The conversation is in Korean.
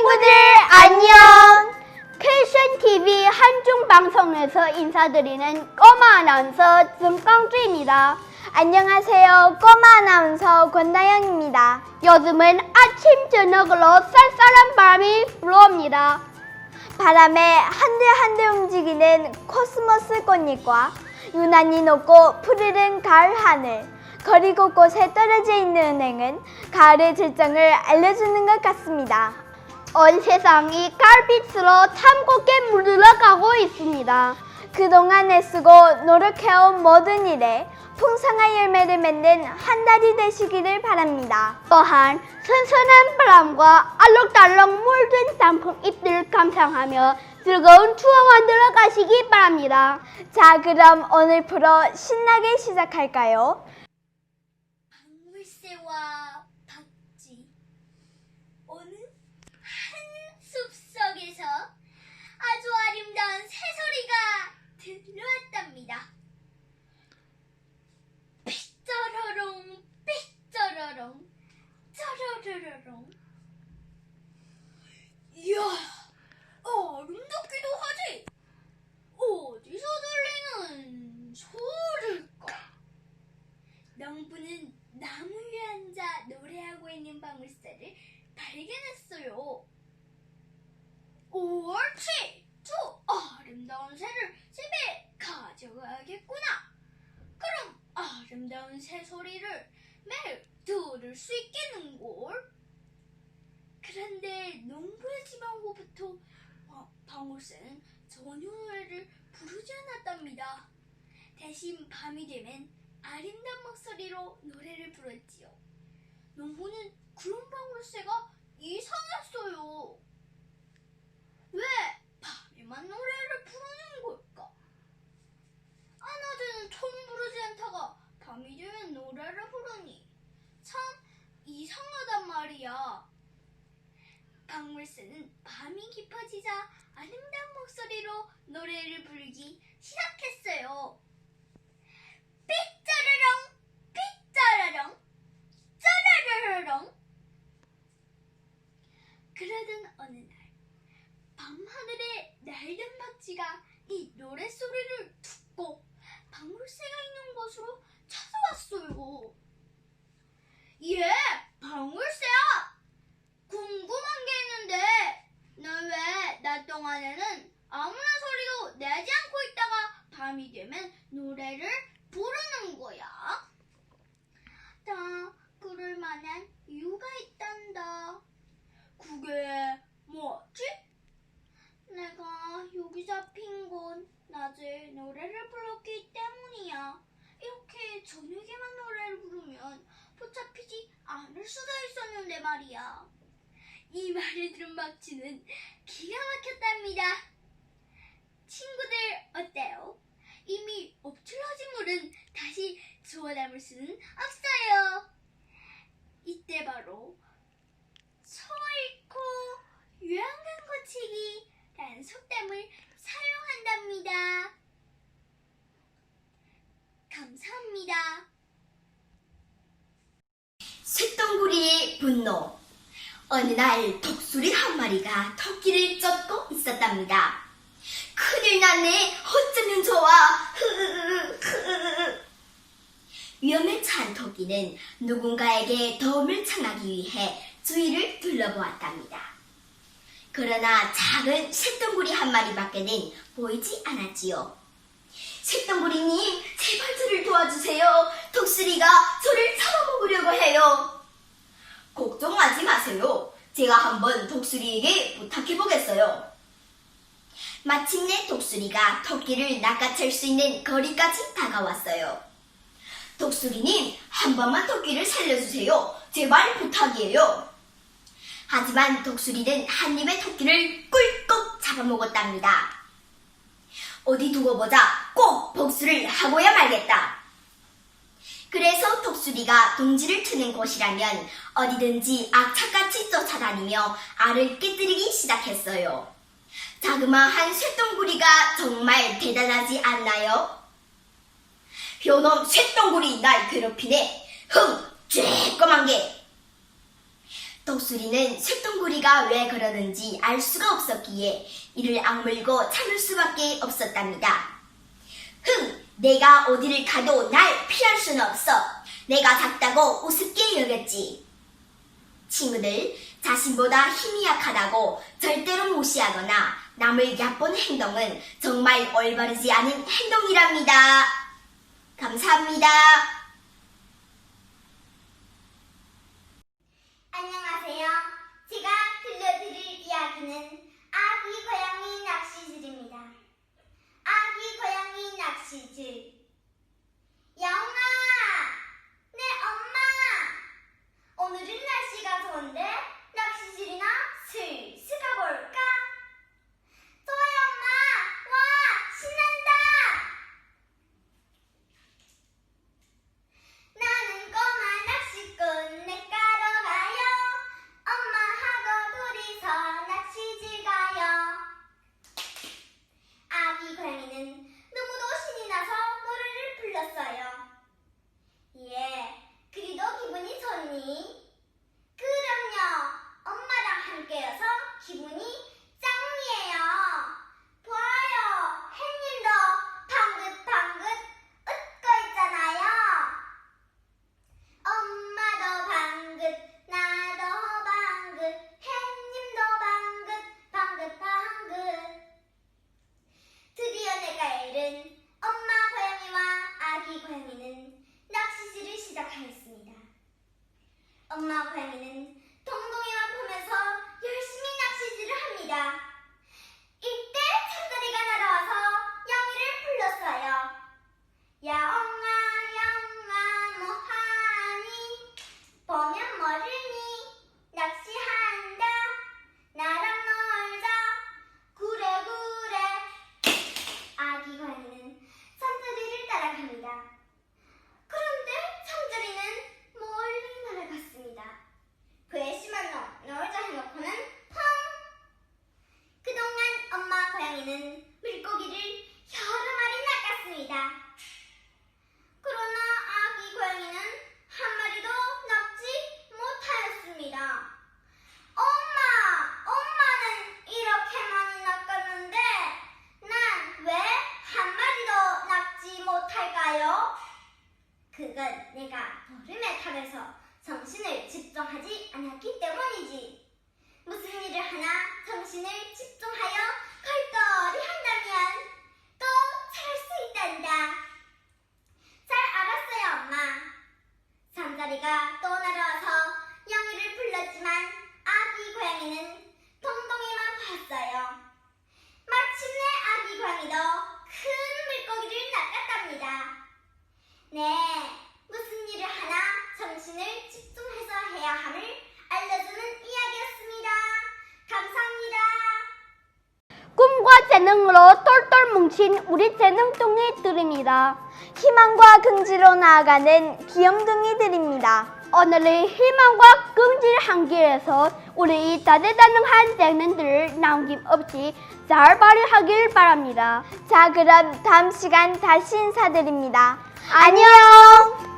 친구들 안녕. 캐션 TV 한중 방송에서 인사드리는 꼬마 아나운서 정강주입니다. 안녕하세요. 꼬마 아나운서 권다영입니다. 요즘은 아침 저녁으로 쌀쌀한 바람이 불어옵니다. 바람에 한들한들 움직이는 코스모스 꽃잎과 유난히 높고 푸르른 가을 하늘, 거리 곳곳에 떨어져 있는 은행은 가을의 절정을 알려주는 것 같습니다. 온 세상이 가을빛으로 참 곱게 물들어가고 있습니다. 그동안 애쓰고 노력해온 모든 일에 풍성한 열매를 맺는 한 달이 되시기를 바랍니다. 또한 선선한 바람과 알록달록 물든 단풍잎들 감상하며 즐거운 추억 만들어 가시기 바랍니다. 자, 그럼 오늘 프로 신나게 시작할까요? 물새와 박쥐 어느 한 숲속에서 아주 아름다운 새소리가 들려왔답니다. 삐쩌러롱 삐쩌러롱 쩌러르르롱 이야 아름답기도 하지 어디서 들리는 소리일까 명부는 나무 위에 앉아 노래하고 있는 방울새를 발견했어요. 옳지! 저 아름다운 새를 집에 가져가야겠구나. 그럼 아름다운 새 소리를 매일 들을 수 있겠는걸? 그런데 농부의 어, 방울새는 전혀 노래를 부르지 않았답니다. 대신 밤이 되면 아름다운 목소리로 노래를 불렀지요. 농부는 그런 방울새가 이상했어요. 왜 밤에만 노래를 부르는 걸까? 아, 낮에는 처음 부르지 않다가 밤이 되면 노래를 부르니 참 이상하단 말이야. 방울새는 밤이 깊어지자 아름다운 목소리로 노래를 부르기 시작했어요. 삐짜르렁 삐짜르렁 짜라르렁 그러던 어느 날 날던 박쥐가 이 노랫소리를 듣고 방울새가 있는 곳으로 찾아왔어요 예 방울새야 궁금한 게 있는데 넌왜낮 동안에는 아무런 소리도 내지 않고 있다가 밤이 되면 노래를 부르는 거야. 다 그럴 만한 이유가 있단다. 그게 뭐지? 내가 여기 잡힌 건 낮에 노래를 불렀기 때문이야. 이렇게 저녁에만 노래를 부르면 붙잡히지 않을 수도 있었는데 말이야. 이 말을 들은 박쥐는 기가 막혔답니다. 친구들 어때요? 이미 엎질러진 물은 다시 주워 담을 수는 없어요. 이때 바로 소잃고 유한강 고치기라는 속담을 사용한답니다. 감사합니다. 쇳덩구리의 분노. 어느 날 독수리 한 마리가 토끼를 쫓고 있었답니다. 큰일 났네. 어쩌면 좋아. 위험에 처한 토끼는 누군가에게 도움을 청하기 위해 주위를 둘러보았답니다. 그러나 작은 쇳덩구리 한 마리밖에는 보이지 않았지요. 쇳덩구리님, 제발 저를 도와주세요. 독수리가 저를 잡아먹으려고 해요. 걱정하지 마세요. 제가 한번 독수리에게 부탁해 보겠어요. 마침내 독수리가 토끼를 낚아챌 수 있는 거리까지 다가왔어요. 독수리님, 한 번만 토끼를 살려주세요. 제발 부탁이에요. 하지만 독수리는 한 입에 토끼를 꿀꺽 잡아먹었답니다. 어디 두고 보자. 꼭 복수를 하고야 말겠다. 그래서 독수리가 동지를 트는 곳이라면 어디든지 악착같이 쫓아다니며 알을 깨뜨리기 시작했어요. 자그마한 쇳덩구리가 정말 대단하지 않나요? 효놈 쇳덩구리 날 괴롭히네. 흥, 쬐꼬만 게. 독수리는 쇳덩구리가 왜 그러는지 알 수가 없었기에 이를 악물고 참을 수밖에 없었답니다. 흥! 내가 어디를 가도 날 피할 수는 없어. 내가 작다고 우습게 여겼지. 친구들, 자신보다 힘이 약하다고 절대로 무시하거나 남을 얕본 행동은 정말 올바르지 않은 행동이랍니다. 감사합니다. 안녕하세요. 제가 들려드릴 이야기는 아기 고양이 낚시질입니다. 아기 고양이 낚시질. 영아! 내 엄마! 오늘은 날씨가 좋은데 낚시질이나 슬슬 가볼까? 소희 엄마! 와! 신난다! 나는 꼬마 낚시꾼 내가러 가요 엄마하고 둘이서 낚시질 가요 아기 고양이는 너무도 신이 나서 노래를 불렀어요 예, 그리도 기분이 좋니? 그럼요 엄마랑 함께여서 기분이 짱이에요. 좋아요 햇님도 방긋방긋 웃고 있잖아요. 엄마도 방긋 나도 방긋 햇님도 방긋 방긋 방긋. 드디어 내가 잃은 엄마 고양이와 아기 고양이는 낚시질을 시작하였습니다. 엄마 고양이는 동동이만 보면서 열심히 낚시질을 합니다 이때 참다리가 날아와서 영희를 불렀어요 야옹아 야옹아 뭐하니 보면 모르니 낚시한다 나랑 놀자 그래 그래 아기 고양이는 참자리를 따라갑니다 그런데 참자리는 멀리 날아갔습니다 괘씸한 놈 놀자 해놓고는 펑 그동안 엄마 고양이는 물고기를 여러 마리 낚았습니다 그러나 아기 고양이는 한 마리도 낚지 못하였습니다. 엄마, 엄마는 이렇게 많이 낚았는데 난 왜 한 마리도 낚지 못할까요? 그건 내가 보름에 타면서 정신을 집중하지 않았기 때문이지. 무슨 일을 하나 정신을 집중하여 걸떠리 한다면 또 잘할 수 있단다. 잘 알았어요, 엄마. 잠자리가 또 날아와서 영희를 불렀지만 아기 고양이는 동동이만 봤어요. 마침내 아기 고양이도 큰 물고기를 낚았답니다. 네, 무슨 일을 하나 정신을 집중해서 해야 함을 알려주는 이야기였습니다. 감사합니다. 꿈과 재능으로 똘똘 뭉친 우리 재능둥이들입니다. 희망과 긍지로 나아가는 귀염둥이들입니다. 오늘의 희망과 긍지를 한 길에서 우리 이 다재다능한 재능들을 남김없이 잘 발휘하길 바랍니다. 자, 그럼 다음 시간 다시 인사드립니다. 안녕!